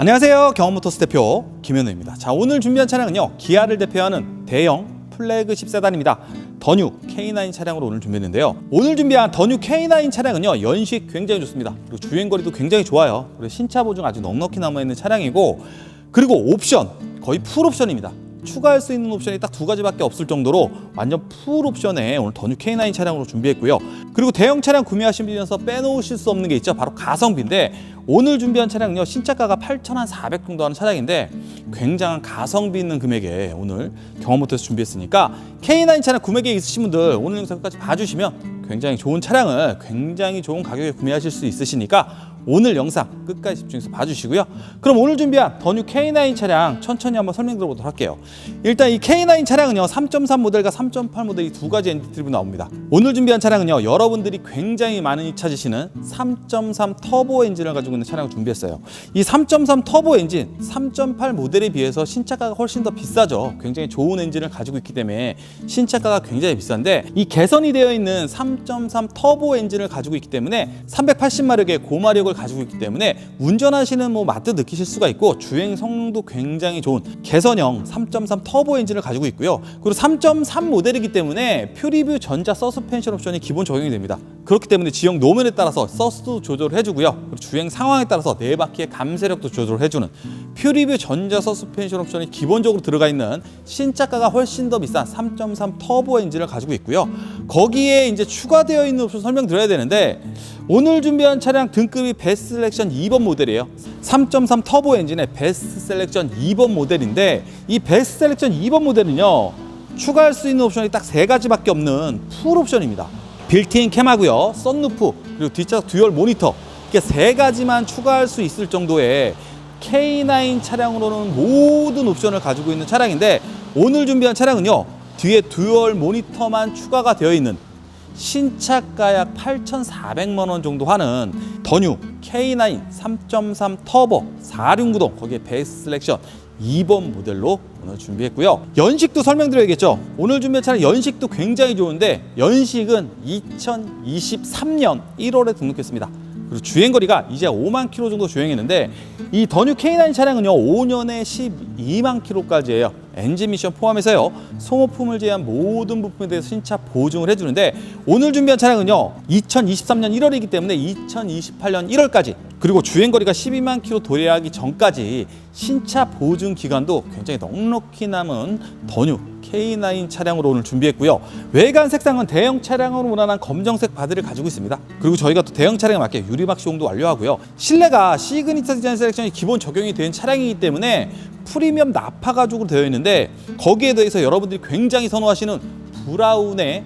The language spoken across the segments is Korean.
안녕하세요. 경험모터스 대표 김현우입니다. 자, 오늘 준비한 차량은요. 기아를 대표하는 대형 플래그십 세단입니다. 더뉴 K9 차량으로 오늘 준비했는데요. 오늘 준비한 더뉴 K9 차량은요. 연식 굉장히 좋습니다. 그리고 주행거리도 굉장히 좋아요. 그리고 신차 보증 아주 넉넉히 남아있는 차량이고 그리고 옵션 거의 풀 옵션입니다. 추가할 수 있는 옵션이 딱 두 가지밖에 없을 정도로 완전 풀 옵션에 오늘 더뉴 K9 차량으로 준비했고요. 그리고 대형 차량 구매하시면서 빼놓으실 수 없는 게 있죠. 바로 가성비인데 오늘 준비한 차량은요. 신차가가 8,400 정도 하는 차량인데 굉장한 가성비 있는 금액에 오늘 경험모터에서 준비했으니까 K9 차량 구매 계획 있으신 분들 오늘 영상까지 봐주시면 굉장히 좋은 차량을 굉장히 좋은 가격에 구매하실 수 있으시니까 오늘 영상 끝까지 집중해서 봐주시고요. 그럼 오늘 준비한 더뉴 K9 차량 천천히 한번 설명 들어보도록 할게요. 일단 이 K9 차량은요 3.3 모델과 3.8 모델 이 두 가지 엔진 트립이 나옵니다. 오늘 준비한 차량은요 여러분들이 굉장히 많이 찾으시는 3.3 터보 엔진을 가지고 있는 차량을 준비했어요. 이 3.3 터보 엔진 3.8 모델에 비해서 신차가가 훨씬 더 비싸죠. 굉장히 좋은 엔진을 가지고 있기 때문에 신차가가 굉장히 비싼데 이 개선이 되어 있는 3.3 터보 엔진을 가지고 있기 때문에 380마력의 고마력을 가지고 있기 때문에 운전하시는 뭐 맛도 느끼실 수가 있고 주행 성능도 굉장히 좋은 개선형 3.3 터보 엔진을 가지고 있고요. 그리고 3.3 모델이기 때문에 퓨리뷰 전자 서스펜션 옵션이 기본 적용이 됩니다. 그렇기 때문에 지형 노면에 따라서 서스도 조절을 해주고요. 그리고 주행 상황에 따라서 네 바퀴의 감세력도 조절을 해주는 퓨리뷰 전자 서스펜션 옵션이 기본적으로 들어가 있는 신차가가 훨씬 더 비싼 3.3 터보 엔진을 가지고 있고요. 거기에 이제 추가되어 있는 옵션 설명드려야 되는데 오늘 준비한 차량 등급이 베스트 셀렉션 2번 모델이에요. 3.3 터보 엔진의 베스트 셀렉션 2번 모델인데 이 베스트 셀렉션 2번 모델은요. 추가할 수 있는 옵션이 딱 세 가지밖에 없는 풀 옵션입니다. 빌트인 캠하고요. 썬루프 그리고 뒷좌석 듀얼 모니터 이렇게 세 가지만 추가할 수 있을 정도의 K9 차량으로는 모든 옵션을 가지고 있는 차량인데 오늘 준비한 차량은요. 뒤에 듀얼 모니터만 추가가 되어 있는 신차가 약 8,400만 원 정도 하는 더뉴 K9 3.3 터보 4륜구동 거기에 베이스 셀렉션 2번 모델로 오늘 준비했고요. 연식도 설명드려야겠죠. 오늘 준비한 차량 연식도 굉장히 좋은데 연식은 2023년 1월에 등록했습니다. 그리고 주행거리가 이제 5만 킬로 정도 주행했는데 이 더뉴 K9 차량은요 5년에 12만 킬로까지예요. 엔진 미션 포함해서요 소모품을 제한 모든 부품에 대해서 신차 보증을 해주는데 오늘 준비한 차량은요 2023년 1월이기 때문에 2028년 1월까지 그리고 주행거리가 12만 킬로 도래하기 전까지 신차 보증 기간도 굉장히 넉넉히 남은 더뉴 K9 차량으로 오늘 준비했고요. 외관 색상은 대형 차량으로 무난한 검정색 바디를 가지고 있습니다. 그리고 저희가 또 대형 차량에 맞게 유리막 시공도 완료하고요. 실내가 시그니처 디자인 셀렉션이 기본 적용이 된 차량이기 때문에 프리미엄 나파 가죽으로 되어 있는데 거기에 대해서 여러분들이 굉장히 선호하시는 브라운의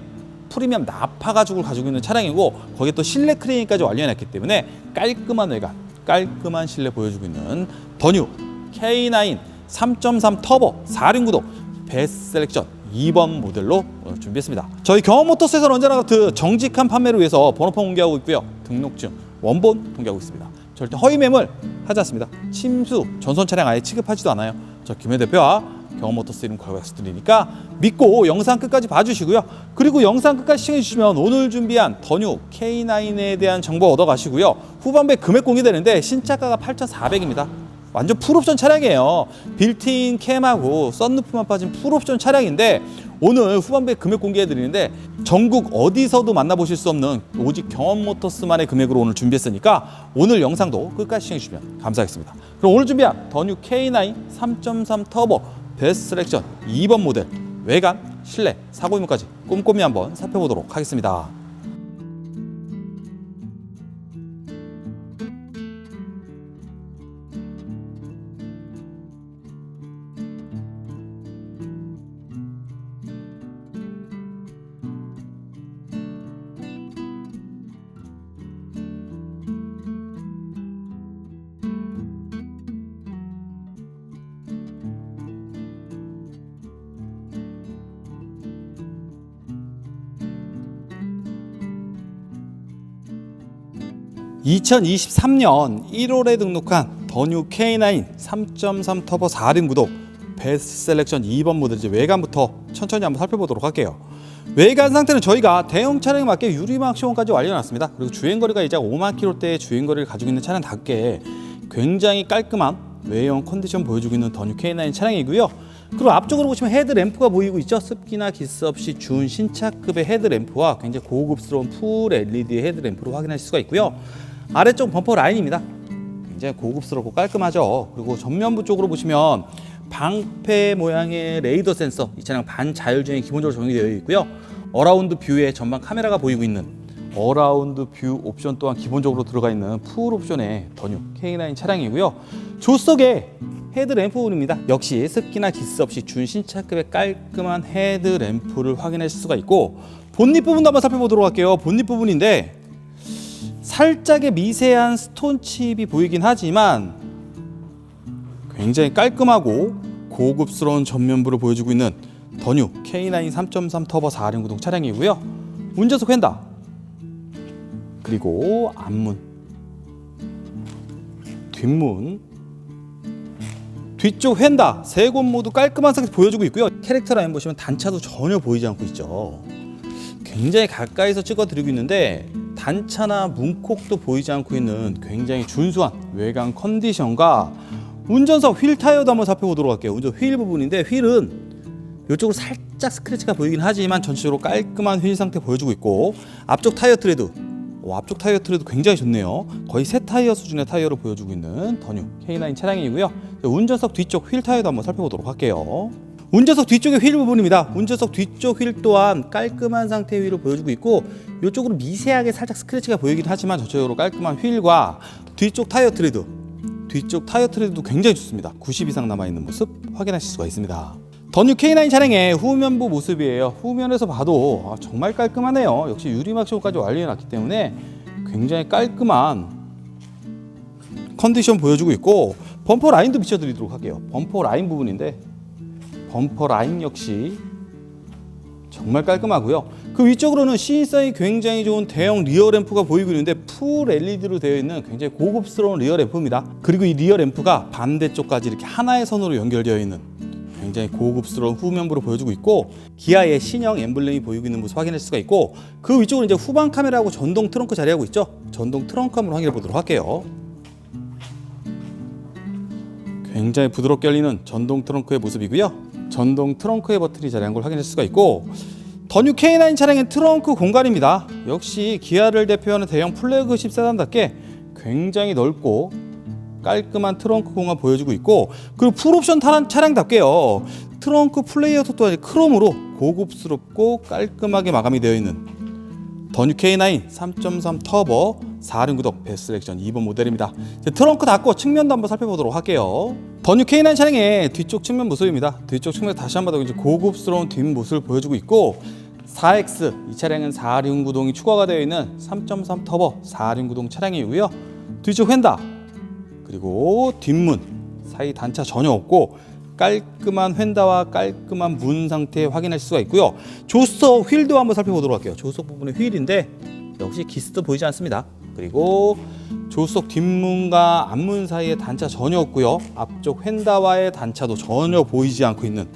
프리미엄 나파 가죽을 가지고 있는 차량이고 거기에 또 실내 크레인까지 완료해놨기 때문에 깔끔한 외관, 깔끔한 실내 보여주고 있는 더뉴 K9 3.3 터보 4륜 구동 베스트 셀렉션 2번 모델로 준비했습니다. 저희 경험모터스에서는 언제나 그 정직한 판매를 위해서 번호판 공개하고 있고요. 등록증, 원본 공개하고 있습니다. 절대 허위 매물 하지 않습니다. 침수, 전선 차량 아예 취급하지도 않아요. 저 김해 대표와 경험모터스 이름 걸고 약속드리니까 믿고 영상 끝까지 봐주시고요. 그리고 영상 끝까지 시청해 주시면 오늘 준비한 더뉴 K9에 대한 정보 얻어 가시고요. 후반부에 금액 공개되는데 신차가가 8,400입니다. 완전 풀옵션 차량이에요. 빌트인 캠하고 썬루프만 빠진 풀옵션 차량인데 오늘 후반부에 금액 공개해 드리는데 전국 어디서도 만나보실 수 없는 오직 경험 모터스만의 금액으로 오늘 준비했으니까 오늘 영상도 끝까지 시청해 주시면 감사하겠습니다. 그럼 오늘 준비한 더뉴 K9 3.3 터보 베스트 셀렉션 2번 모델 외관, 실내, 사고 유무까지 꼼꼼히 한번 살펴보도록 하겠습니다. (2023년 1월에) 등록한 더뉴 K9 3.3 터보 4륜 구동 베스트 셀렉션 2번 모델 이제 외관부터 천천히 한번 살펴보도록 할게요. 외관 상태는 저희가 대형 차량에 맞게 유리막 시공까지 완료해놨습니다. 그리고 주행거리가 이제 5만 킬로대의 주행거리를 가지고 있는 차량답게 굉장히 깔끔한 외형 컨디션 보여주고 있는 더뉴 K9 차량이고요. 그리고 앞쪽으로 보시면 헤드램프가 보이고 있죠. 습기나 기스 없이 준 신차급의 헤드램프와 굉장히 고급스러운 풀 LED 헤드램프로 확인할 수가 있고요. 아래쪽 범퍼 라인입니다. 굉장히 고급스럽고 깔끔하죠. 그리고 전면부 쪽으로 보시면 방패 모양의 레이더 센서 이 차량 반자율주행이 기본적으로 적용이 되어 있고요. 어라운드 뷰에 전방 카메라가 보이고 있는 어라운드 뷰 옵션 또한 기본적으로 들어가 있는 풀 옵션의 더뉴 K9 차량이고요. 조석에 헤드램프 부분입니다. 역시 습기나 기스 없이 준신차급의 깔끔한 헤드램프를 확인할 수가 있고 본닛 부분도 한번 살펴보도록 할게요. 본닛 부분인데 살짝의 미세한 스톤 칩이 보이긴 하지만 굉장히 깔끔하고 고급스러운 전면부를 보여주고 있는 더뉴 K9 3.3 터보 4륜 구동 차량이고요. 운전석 휀다 그리고 앞문 뒷문 뒤쪽 휀다 세 곳 모두 깔끔한 상태 보여주고 있고요. 캐릭터 라인 보시면 단차도 전혀 보이지 않고 있죠. 굉장히 가까이서 찍어드리고 있는데 단차나 문콕도 보이지 않고 있는 굉장히 준수한 외관 컨디션과 운전석 휠 타이어도 한번 살펴보도록 할게요. 운전 휠 부분인데 휠은 이쪽으로 살짝 스크래치가 보이긴 하지만 전체적으로 깔끔한 휠 상태 보여주고 있고 앞쪽 타이어 트레드 오, 앞쪽 타이어 트레드 굉장히 좋네요. 거의 새 타이어 수준의 타이어를 보여주고 있는 더뉴 K9 차량이고요. 운전석 뒤쪽 휠 타이어도 한번 살펴보도록 할게요. 운전석 뒤쪽의 휠 부분입니다. 운전석 뒤쪽 휠 또한 깔끔한 상태의 휠을 보여주고 있고 이쪽으로 미세하게 살짝 스크래치가 보이긴 하지만 전체적으로 깔끔한 휠과 뒤쪽 타이어 트레드 뒤쪽 타이어 트레드도 굉장히 좋습니다. 90 이상 남아있는 모습 확인하실 수가 있습니다. 더뉴 K9 차량의 후면부 모습이에요. 후면에서 봐도 아, 정말 깔끔하네요. 역시 유리막시온까지 완료해놨기 때문에 굉장히 깔끔한 컨디션 보여주고 있고 범퍼 라인도 비춰드리도록 할게요. 범퍼 라인 부분인데 범퍼 라인 역시 정말 깔끔하고요. 그 위쪽으로는 시인성이 굉장히 좋은 대형 리어 램프가 보이고 있는데 풀 LED로 되어 있는 굉장히 고급스러운 리어 램프입니다. 그리고 이 리어 램프가 반대쪽까지 이렇게 하나의 선으로 연결되어 있는 굉장히 고급스러운 후면부로 보여주고 있고 기아의 신형 엠블렘이 보이고 있는 모습 확인할 수가 있고 그 위쪽으로 이제 후방 카메라하고 전동 트렁크 자리하고 있죠. 전동 트렁크 한번 확인해 보도록 할게요. 굉장히 부드럽게 열리는 전동 트렁크의 모습이고요. 전동 트렁크의 버튼이 자리한 걸 확인할 수가 있고 더뉴 K9 차량의 트렁크 공간입니다. 역시 기아를 대표하는 대형 플래그십 세단답게 굉장히 넓고 깔끔한 트렁크 공간 보여주고 있고 그리고 풀옵션 타란 차량답게요. 트렁크 플레이어도 또한 크롬으로 고급스럽고 깔끔하게 마감이 되어 있는 더뉴 K9 3.3 터보 4륜 구동 베스트 렉션 2번 모델입니다. 트렁크 닫고 측면도 한번 살펴보도록 할게요. 더뉴 K9 차량의 뒤쪽 측면 모습입니다. 뒤쪽 측면 다시 한번 더 이제 고급스러운 뒷모습을 보여주고 있고 4X 이 차량은 4륜 구동이 추가가 되어 있는 3.3 터보 4륜 구동 차량이고요. 뒤쪽 휀다 그리고 뒷문 사이 단차 전혀 없고 깔끔한 휀다와 깔끔한 문 상태 확인할 수가 있고요. 조수석 휠도 한번 살펴보도록 할게요. 조수석 부분의 휠인데 역시 기스도 보이지 않습니다. 그리고 조수석 뒷문과 앞문 사이에 단차 전혀 없고요. 앞쪽 휀다와의 단차도 전혀 보이지 않고 있는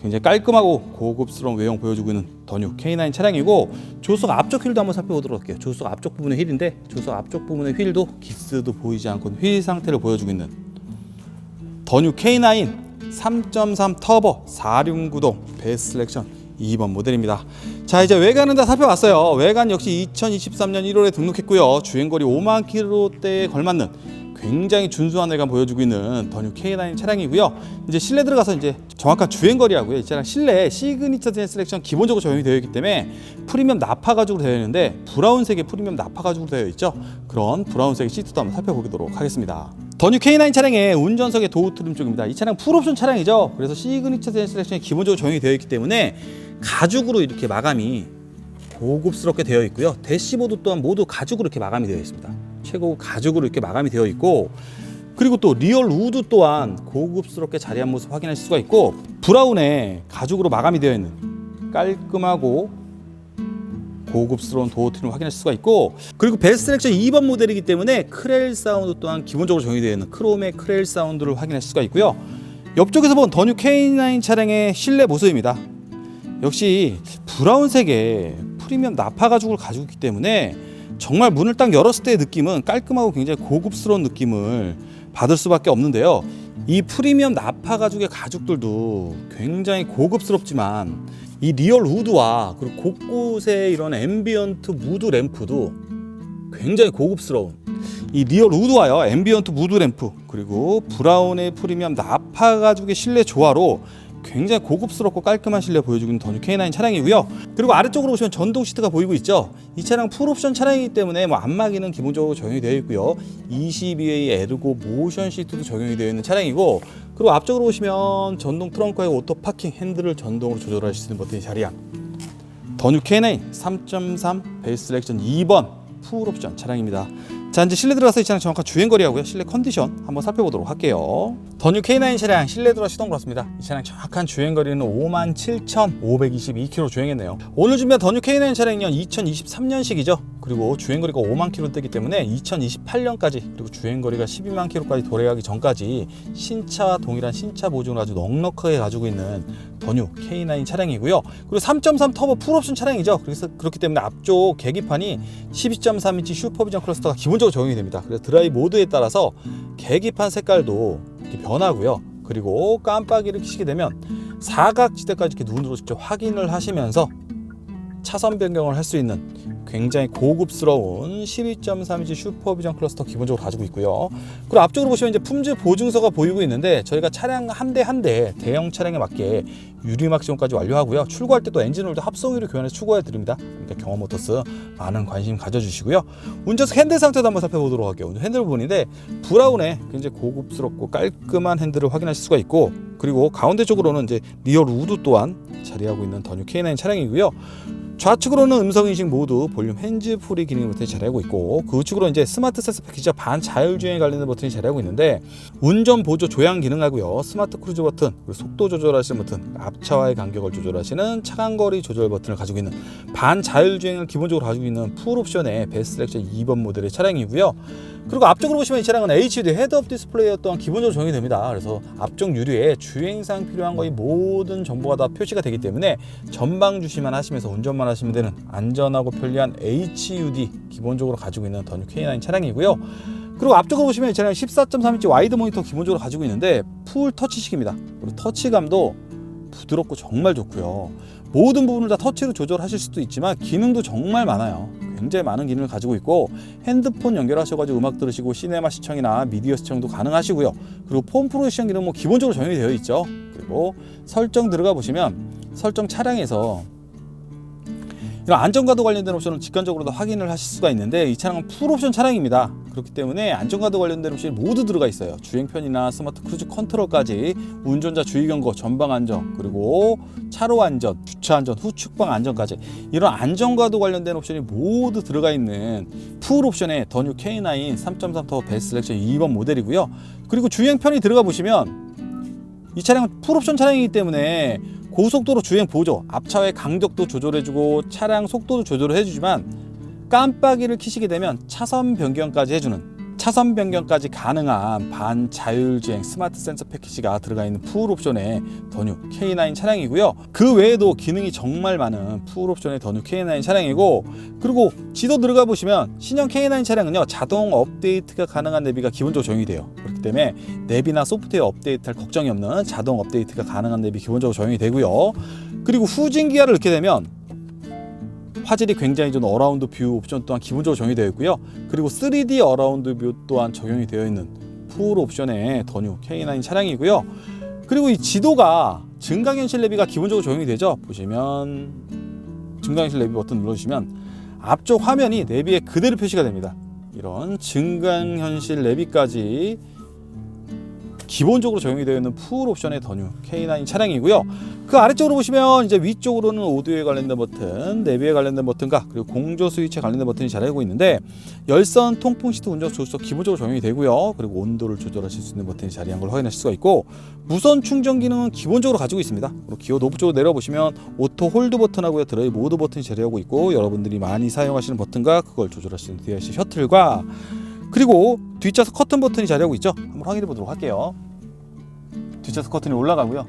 굉장히 깔끔하고 고급스러운 외형 보여주고 있는 더뉴 K9 차량이고 조수석 앞쪽 휠도 한번 살펴보도록 할게요. 조수석 앞쪽 부분의 휠인데 조수석 앞쪽 부분의 휠도 기스도 보이지 않고 휠 상태를 보여주고 있는 더뉴 K9 3.3 터보 4륜 구동 베스트 셀렉션 2번 모델입니다. 자 이제 외관은 다 살펴봤어요. 외관 역시 2023년 1월에 등록했고요. 주행거리 5만 킬로대에 걸맞는 굉장히 준수한 외관 보여주고 있는 더뉴 K9 차량이고요. 이제 실내 들어가서 이제 정확한 주행거리하고요. 이 차량 실내에 시그니처 젠 셀렉션 기본적으로 적용이 되어 있기 때문에 프리미엄 나파 가죽으로 되어 있는데 브라운색의 프리미엄 나파 가죽으로 되어 있죠. 그런 브라운색의 시트도 한번 살펴보도록 하겠습니다. 더뉴 K9 차량의 운전석의 도어 트림 쪽입니다. 이 차량 풀옵션 차량이죠. 그래서 시그니처 젠 셀렉션이 기본적으로 적용이 되어 있기 때문에 가죽으로 이렇게 마감이 고급스럽게 되어 있고요. 대시보드 또한 모두 가죽으로 이렇게 마감이 되어 있습니다. 최고 가죽으로 이렇게 마감이 되어 있고 그리고 또 리얼 우드 또한 고급스럽게 자리한 모습 확인할 수가 있고 브라운에 가죽으로 마감이 되어 있는 깔끔하고 고급스러운 도어 트림을 확인할 수가 있고 그리고 베스트 셀렉션 2번 모델이기 때문에 크렐 사운드 또한 기본적으로 적용이 되어 있는 크롬의 크렐 사운드를 확인할 수가 있고요. 옆쪽에서 본 더뉴 K9 차량의 실내 모습입니다. 역시 브라운색의 프리미엄 나파 가죽을 가지고 있기 때문에 정말 문을 딱 열었을 때의 느낌은 깔끔하고 굉장히 고급스러운 느낌을 받을 수밖에 없는데요. 이 프리미엄 나파 가죽의 가죽들도 굉장히 고급스럽지만 이 리얼 우드와 그리고 곳곳에 이런 앰비언트 무드 램프도 굉장히 고급스러운 이 리얼 우드와요 앰비언트 무드 램프 그리고 브라운의 프리미엄 나파 가죽의 실내 조화로 굉장히 고급스럽고 깔끔한 실내 보여주는 더뉴 K9 차량이고요. 그리고 아래쪽으로 보시면 전동 시트가 보이고 있죠. 이 차량 풀옵션 차량이기 때문에 뭐 안마기는 기본적으로 적용이 되어 있고요. 22A 에르고 모션 시트도 적용이 되어 있는 차량이고 그리고 앞쪽으로 보시면 전동 트렁크의 오토 파킹 핸들을 전동으로 조절할 수 있는 버튼이 자리한 더뉴 K9 3.3 베이스 렉션 2번 풀 옵션 차량입니다. 자 이제 실내 들어가서 이 차량 정확한 주행거리하고요 실내 컨디션 한번 살펴보도록 할게요. 더뉴 K9 차량 실내 들어 시동 걸었습니다. 이 차량 정확한 주행거리는 57,522km 주행했네요. 오늘 준비한 더뉴 K9 차량은 2023년식이죠. 그리고 주행거리가 5만 km 되기 때문에 2028년까지 그리고 주행거리가 12만 km까지 도래하기 전까지 신차와 동일한 신차 보증을 아주 넉넉하게 가지고 있는 더뉴 K9 차량이고요. 그리고 3.3 터보 풀옵션 차량이죠. 그래서 그렇기 때문에 앞쪽 계기판이 12.3인치 슈퍼비전 클러스터가 기본적으로 적용이 됩니다. 그래서 드라이 모드에 따라서 계기판 색깔도 이렇게 변하고요. 그리고 깜빡이를 켜시게 되면 사각지대까지 이렇게 눈으로 직접 확인을 하시면서 차선 변경을 할 수 있는 굉장히 고급스러운 12.3인치 슈퍼비전 클러스터 기본적으로 가지고 있고요. 그리고 앞쪽으로 보시면 이제 품질 보증서가 보이고 있는데 저희가 차량 한 대 한 대 대형 차량에 맞게 유리막 지원까지 완료하고요. 출고할 때도 엔진오일도 합성유로 교환해서 추가해 드립니다. 그러니까 경험 모터스 많은 관심 가져주시고요. 운전석 핸들 상태도 한번 살펴보도록 할게요. 핸들 부분인데 브라운에 굉장히 고급스럽고 깔끔한 핸들을 확인하실 수가 있고 그리고 가운데 쪽으로는 이제 리얼 우드 또한 자리하고 있는 더뉴 K9 차량이고요. 좌측으로는 음성 인식 모드, 볼륨 핸즈 프리 기능 버튼이 자리하고 있고 그 우측으로 이제 스마트 센서 패키지와 반 자율주행에 관련된 버튼이 자리하고 있는데 운전 보조 조향 기능하고요 스마트 크루즈 버튼, 그리고 속도 조절하시는 버튼, 앞차와의 간격을 조절하시는 차간거리 조절 버튼을 가지고 있는 반 자율주행을 기본적으로 가지고 있는 풀 옵션의 베스트 렉션 2번 모델의 차량이고요. 그리고 앞쪽으로 보시면 이 차량은 HUD 헤드업 디스플레이 또한 기본적으로 적용이 됩니다. 그래서 앞쪽 유리에 주행상 필요한 거의 모든 정보가 다 표시가 되기 때문에 전방 주시만 하시면서 운전만 하시면 되는 안전하고 편리한 HUD 기본적으로 가지고 있는 더뉴 K9 차량이고요. 그리고 앞쪽으로 보시면 이 차량 14.3인치 와이드 모니터 기본적으로 가지고 있는데 풀 터치식입니다. 그리고 터치감도 부드럽고 정말 좋고요. 모든 부분을 다 터치로 조절하실 수도 있지만 기능도 정말 많아요. 굉장히 많은 기능을 가지고 있고 핸드폰 연결하셔가지고 음악 들으시고 시네마 시청이나 미디어 시청도 가능하시고요. 그리고 폰 프로젝션 기능 뭐 기본적으로 적용이 되어 있죠. 그리고 설정 들어가 보시면 설정 차량에서 이런 안전과도 관련된 옵션은 직관적으로 도 확인을 하실 수가 있는데 이 차량은 풀옵션 차량입니다. 그렇기 때문에 안전과도 관련된 옵션이 모두 들어가 있어요. 주행편이나 스마트 크루즈 컨트롤까지 운전자 주의 경고, 전방 안전, 그리고 차로 안전, 주차 안전, 후측방 안전까지 이런 안전과도 관련된 옵션이 모두 들어가 있는 풀 옵션의 더뉴 K9 3.3 터보 베스트 셀렉션 2번 모델이고요. 그리고 주행편이 들어가 보시면 이 차량은 풀 옵션 차량이기 때문에 고속도로 주행 보조, 앞차의 간격도 조절해주고 차량 속도도 조절을 해주지만 깜빡이를 켜시게 되면 차선 변경까지 해주는 차선 변경까지 가능한 반자율주행 스마트 센서 패키지가 들어가 있는 풀 옵션의 더뉴 K9 차량이고요. 그 외에도 기능이 정말 많은 풀 옵션의 더뉴 K9 차량이고 그리고 지도 들어가 보시면 신형 K9 차량은요 자동 업데이트가 가능한 내비가 기본적으로 적용이 돼요. 그렇기 때문에 내비나 소프트웨어 업데이트할 걱정이 없는 자동 업데이트가 가능한 내비 기본적으로 적용이 되고요. 그리고 후진 기어를 넣게 되면 화질이 굉장히 좀 어라운드 뷰 옵션 또한 기본적으로 적용이 되어 있고요. 그리고 3D 어라운드 뷰 또한 적용이 되어 있는 풀 옵션의 더뉴 K9 차량이고요. 그리고 이 지도가 증강현실 내비가 기본적으로 적용이 되죠. 보시면 증강현실 내비 버튼 눌러주시면 앞쪽 화면이 내비에 그대로 표시가 됩니다. 이런 증강현실 내비까지 기본적으로 적용이 되어 있는 풀 옵션의 더뉴 K9 차량이고요. 그 아래쪽으로 보시면 이제 위쪽으로는 오디오에 관련된 버튼, 내비에 관련된 버튼과 그리고 공조 스위치에 관련된 버튼이 자리하고 있는데 열선 통풍 시트 운전 조수석 기본적으로 적용이 되고요. 그리고 온도를 조절하실 수 있는 버튼이 자리한 걸 확인하실 수가 있고 무선 충전 기능은 기본적으로 가지고 있습니다. 그리고 기어 노브 쪽으로 내려 보시면 오토 홀드 버튼하고요, 드라이브 모드 버튼이 자리하고 있고 여러분들이 많이 사용하시는 버튼과 그걸 있는 DRC 셔틀과 그리고 뒷좌석 커튼 버튼이 자리하고 있죠. 한번 확인해 보도록 할게요. 뒷좌석 커튼이 올라가고요.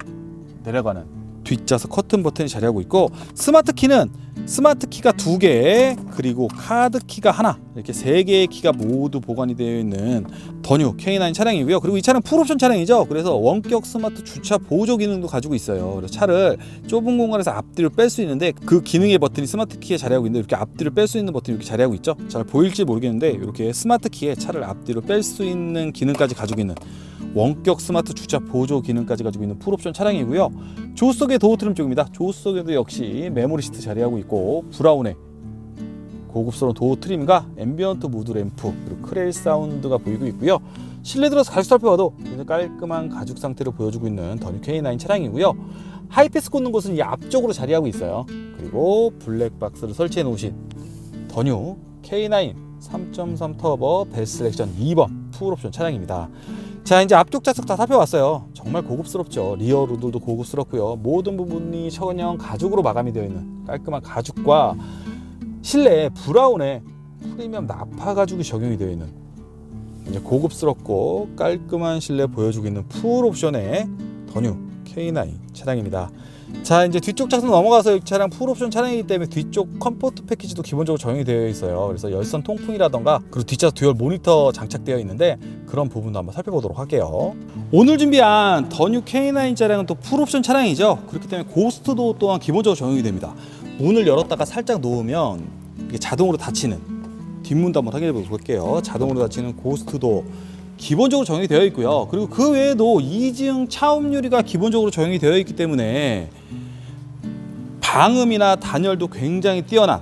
내려가는 뒷좌석 커튼 버튼이 자리하고 있고 스마트 키는 스마트 키가 두 개, 그리고 카드 키가 하나 이렇게 세 개의 키가 모두 보관이 되어 있는 더뉴 K9 차량이고요. 그리고 이 차량 풀옵션 차량이죠. 그래서 원격 스마트 주차 보조 기능도 가지고 있어요. 그래서 차를 좁은 공간에서 앞뒤로 뺄수 있는데 그 기능의 버튼이 스마트 키에 자리하고 있는데 이렇게 앞뒤로 뺄수 있는 버튼이 이렇게 자리하고 있죠. 잘 보일지 모르겠는데 이렇게 스마트 키에 차를 앞뒤로 뺄 수 있는 기능까지 가지고 있는 원격 스마트 주차 보조 기능까지 가지고 있는 풀옵션 차량이고요. 조수석의 도어 트림 쪽입니다. 조수석에도 역시 메모리 시트 자리하고 있고 브라운의 고급스러운 도어 트림과 앰비언트 무드 램프 그리고 크레일 사운드가 보이고 있고요. 실내 들어서 가죽 살펴봐도 깔끔한 가죽 상태를 보여주고 있는 더뉴 K9 차량이고요. 하이패스 꽂는 곳은 이 앞쪽으로 자리하고 있어요. 그리고 블랙박스를 설치해 놓으신 더뉴 K9 3.3 터보 베스트 셀렉션 2번 풀옵션 차량입니다. 자 이제 앞쪽 좌석 다 살펴봤어요. 정말 고급스럽죠. 리어 루들도 고급스럽고요. 모든 부분이 천연 가죽으로 마감이 되어 있는 깔끔한 가죽과 실내에 브라운의 프리미엄 나파 가죽이 적용이 되어 있는 이제 고급스럽고 깔끔한 실내 보여주고 있는 풀 옵션의 더뉴 K9 차량입니다. 자 이제 뒤쪽 차선 넘어가서 이 차량 풀 옵션 차량이기 때문에 뒤쪽 컴포트 패키지도 기본적으로 적용이 되어 있어요. 그래서 열선 통풍이라던가 그리고 뒷좌석 듀얼 모니터 장착되어 있는데 그런 부분도 한번 살펴보도록 할게요. 오늘 준비한 더뉴 K9 차량은 또 풀 옵션 차량이죠. 그렇기 때문에 고스트도 또한 기본적으로 적용이 됩니다. 문을 열었다가 살짝 놓으면 이게 자동으로 닫히는 뒷문도 한번 확인해 볼게요. 자동으로 닫히는 고스트도 기본적으로 적용이 되어 있고요. 그리고 그 외에도 이지응 차음 유리가 기본적으로 적용이 되어 있기 때문에 방음이나 단열도 굉장히 뛰어난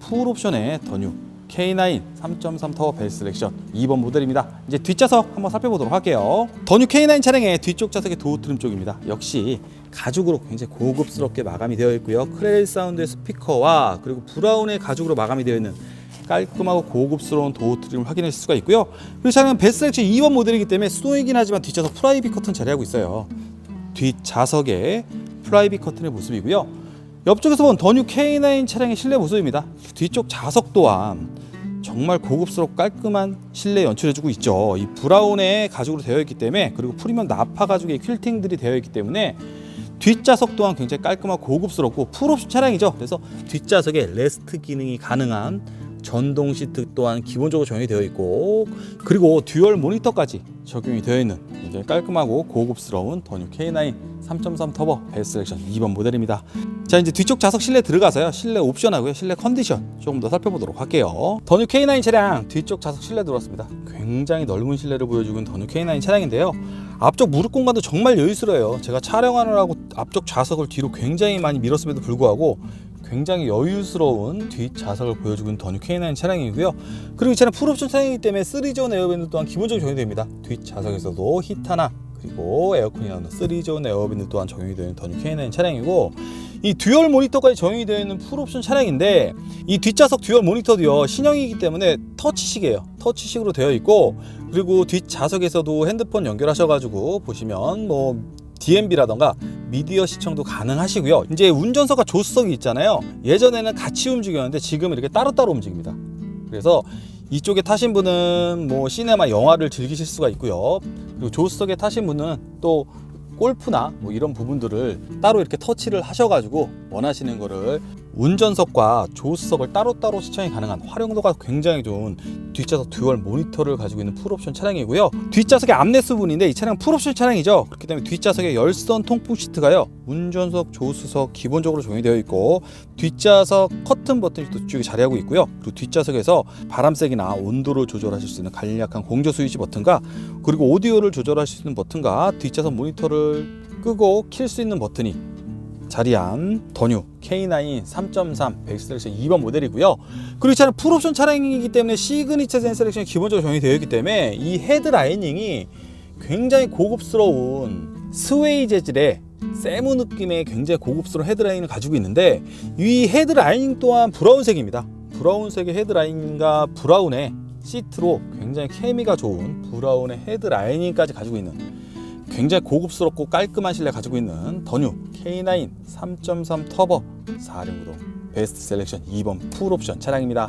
풀 옵션의 더뉴 K9 3.3 터보 베이스 셀렉션 2번 모델입니다. 이제 뒷좌석 한번 살펴보도록 할게요. 더뉴 K9 차량의 뒤쪽 좌석의 도어 트림 쪽입니다. 역시 가죽으로 굉장히 고급스럽게 마감이 되어 있고요. 크레일 사운드의 스피커와 그리고 브라운의 가죽으로 마감이 되어 있는 깔끔하고 고급스러운 도어 트림을 확인할 수가 있고요. 그리고 베스트 셀렉션 2번 모델이기 때문에 수동이긴 하지만 뒷좌석 프라이빗 커튼 자리하고 있어요. 뒷좌석에 프라이빗 커튼의 모습이고요. 옆쪽에서 본 더뉴 K9 차량의 실내 모습입니다. 뒤쪽 좌석 또한 정말 고급스럽고 깔끔한 실내 연출해주고 있죠. 이 브라운의 가죽으로 되어 있기 때문에 그리고 프리미엄 나파 가죽의 퀼팅들이 되어 있기 때문에 뒷좌석 또한 굉장히 깔끔하고 고급스럽고 풀옵션 차량이죠. 그래서 뒷좌석에 레스트 기능이 가능한 전동 시트 또한 기본적으로 적용이 되어 있고 그리고 듀얼 모니터까지 적용이 되어 있는 굉장히 깔끔하고 고급스러운 더뉴 K9 3.3 터보 베스트 셀렉션 2번 모델입니다. 자 이제 뒤쪽 좌석 실내 들어가서요 실내 옵션하고요 실내 컨디션 조금 더 살펴보도록 할게요. 더뉴 K9 차량 뒤쪽 좌석 실내 들어왔습니다. 굉장히 넓은 실내를 보여주고 있는 더뉴 K9 차량인데요. 앞쪽 무릎 공간도 정말 여유스러워요. 제가 촬영하느라고 앞쪽 좌석을 뒤로 굉장히 많이 밀었음에도 불구하고 굉장히 여유스러운 뒷 좌석을 보여주고 있는 더뉴 K9 차량이고요. 그리고 이 차량 풀옵션 차량이기 때문에 3존 에어밴드 또한 기본적으로 적용이 됩니다. 뒷 좌석에서도 히타나 그리고 에어컨이 나오는 3존 에어밴드 또한 적용이 되는 더뉴 K9 차량이고 이 듀얼 모니터까지 적용이 되어 있는 풀옵션 차량인데 이 뒷좌석 듀얼 모니터도요 신형이기 때문에 터치식이에요 터치식으로 되어 있고 그리고 뒷좌석에서도 핸드폰 연결하셔가지고 보시면 뭐 DMB라던가 미디어 시청도 가능하시고요. 이제 운전석과 조수석이 있잖아요. 예전에는 같이 움직였는데 지금 이렇게 따로따로 움직입니다. 그래서 이쪽에 타신 분은 뭐 시네마 영화를 즐기실 수가 있고요. 그리고 조수석에 타신 분은 또 골프나 뭐 이런 부분들을 따로 이렇게 터치를 하셔가지고 원하시는 거를 운전석과 조수석을 따로따로 시청이 가능한 활용도가 굉장히 좋은 뒷좌석 듀얼 모니터를 가지고 있는 풀옵션 차량이고요. 뒷좌석의 앞레스 부분인데 이 차량 풀옵션 차량이죠. 그렇기 때문에 뒷좌석에 열선 통풍 시트가요. 운전석, 조수석 기본적으로 적용이 되어 있고 뒷좌석 커튼 버튼이 또 자리하고 있고요. 그리고 뒷좌석에서 바람색이나 온도를 조절하실 수 있는 간략한 공조 스위치 버튼과 그리고 오디오를 조절하실 수 있는 버튼과 뒷좌석 모니터를 끄고 킬 수 있는 버튼이 자리한 더뉴 K9 3.3 베이스 셀렉션 2번 모델이고요. 그리고 이 차는 풀옵션 차량이기 때문에 시그니처 젠 셀렉션이 기본적으로 적용이 되어 있기 때문에 이 헤드 라이닝이 굉장히 고급스러운 스웨이 재질의 세무 느낌의 굉장히 고급스러운 헤드라인을 가지고 있는데 이 헤드라인 또한 브라운색입니다. 브라운색의 헤드라인과 브라운의 시트로 굉장히 케미가 좋은 브라운의 헤드라이닝까지 가지고 있는 굉장히 고급스럽고 깔끔한 실내 가지고 있는 더뉴 K9 3.3 터보 4륜구동 베스트 셀렉션 2번 풀옵션 차량입니다.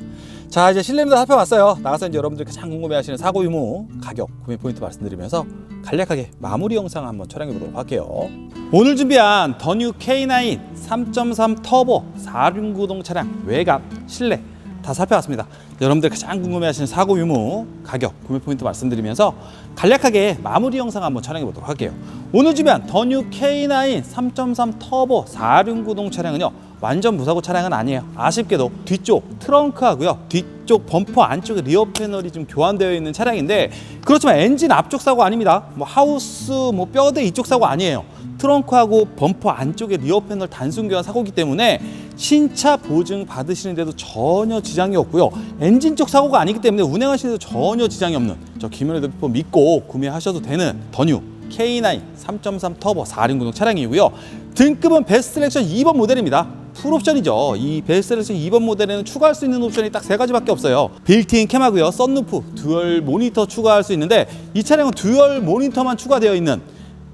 자 이제 실내입니다 살펴봤어요. 나가서 이제 여러분들이 가장 궁금해하시는 사고 유무 가격 구매 포인트 말씀드리면서 간략하게 마무리 영상 한번 촬영해 보도록 할게요. 오늘 준비한 더뉴 K9 3.3 터보 4륜구동 차량 외관 실내 다 살펴봤습니다. 여러분들 가장 궁금해하시는 사고 유무, 가격, 구매 포인트 말씀드리면서 간략하게 마무리 영상 한번 촬영해 보도록 할게요. 오늘 준비한 더뉴 K9 3.3 터보 4륜 구동 차량은요. 완전 무사고 차량은 아니에요. 아쉽게도 뒤쪽 트렁크하고요. 뒤쪽 범퍼 안쪽에 리어 패널이 좀 교환되어 있는 차량인데 그렇지만 엔진 앞쪽 사고 아닙니다. 뭐 하우스 뭐 뼈대 이쪽 사고 아니에요. 트렁크하고 범퍼 안쪽에 리어 패널 단순 교환 사고기 때문에 신차 보증 받으시는데도 전혀 지장이 없고요. 엔진 쪽 사고가 아니기 때문에 운행하시는데도 전혀 지장이 없는 저 김현우 대표 믿고 구매하셔도 되는 더뉴 K9 3.3 터보 4륜 구동 차량이고요. 등급은 베스트 셀렉션 2번 모델입니다. 풀옵션이죠. 이 베스트 셀렉션 2번 모델에는 추가할 수 있는 옵션이 딱 세 가지밖에 없어요. 빌트인 캠하고요. 썬루프, 듀얼 모니터 추가할 수 있는데 이 차량은 듀얼 모니터만 추가되어 있는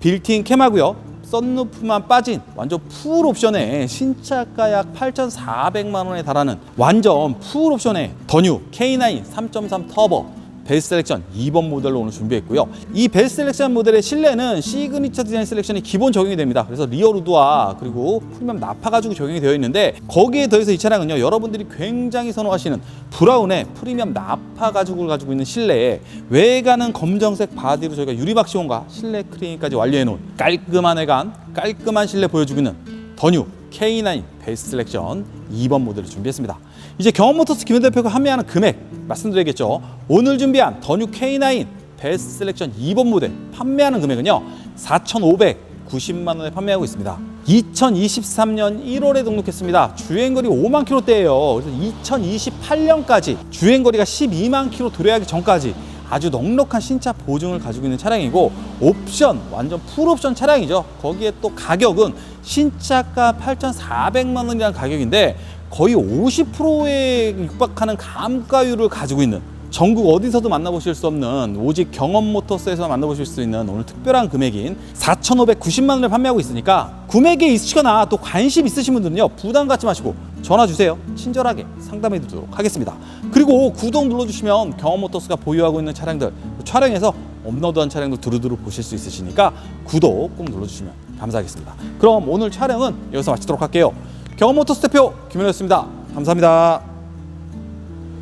빌트인 캠하고요. 썬루프만 빠진 완전 풀 옵션에 신차가 약 8,400만 원에 달하는 완전 풀 옵션의 더뉴 K9 3.3 터보 베이스 셀렉션 2번 모델로 오늘 준비했고요. 이 베이스 셀렉션 모델의 실내는 시그니처 디자인 셀렉션이 기본 적용이 됩니다. 그래서 리어 루드와 그리고 프리미엄 나파 가지고 적용이 되어 있는데 거기에 더해서 이 차량은요. 여러분들이 굉장히 선호하시는 브라운의 프리미엄 나파 가죽을 가지고 있는 실내에 외관은 검정색 바디로 저희가 유리박시온과 실내 크링까지 완료해 놓은 깔끔한 외관, 깔끔한 실내 보여주고 있는 더뉴 K9 베이스 셀렉션 2번 모델을 준비했습니다. 이제 경험모터스 김현 대표가 판매하는 금액 말씀드리겠죠. 오늘 준비한 더뉴 K9 베스트 셀렉션 2번 모델 판매하는 금액은요. 4,590만 원에 판매하고 있습니다. 2023년 1월에 등록했습니다. 주행거리 5만 킬로대예요. 그래서 2028년까지 주행거리가 12만 킬로 도래하기 전까지 아주 넉넉한 신차 보증을 가지고 있는 차량이고 옵션 완전 풀옵션 차량이죠. 거기에 또 가격은 신차가 8,400만 원이라는 가격인데 거의 50%에 육박하는 감가율을 가지고 있는 전국 어디서도 만나보실 수 없는 오직 경험 모터스에서 만나보실 수 있는 오늘 특별한 금액인 4,590만 원을 판매하고 있으니까 구매계에 있으시거나 또 관심 있으신 분들은요 부담 갖지 마시고 전화 주세요. 친절하게 상담해 드리도록 하겠습니다. 그리고 구독 눌러주시면 경험 모터스가 보유하고 있는 차량들 촬영해서 업로드한 차량도 두루두루 보실 수 있으시니까 구독 꼭 눌러주시면 감사하겠습니다. 그럼 오늘 촬영은 여기서 마치도록 할게요 경험 모터스 대표 김현우였습니다. 감사합니다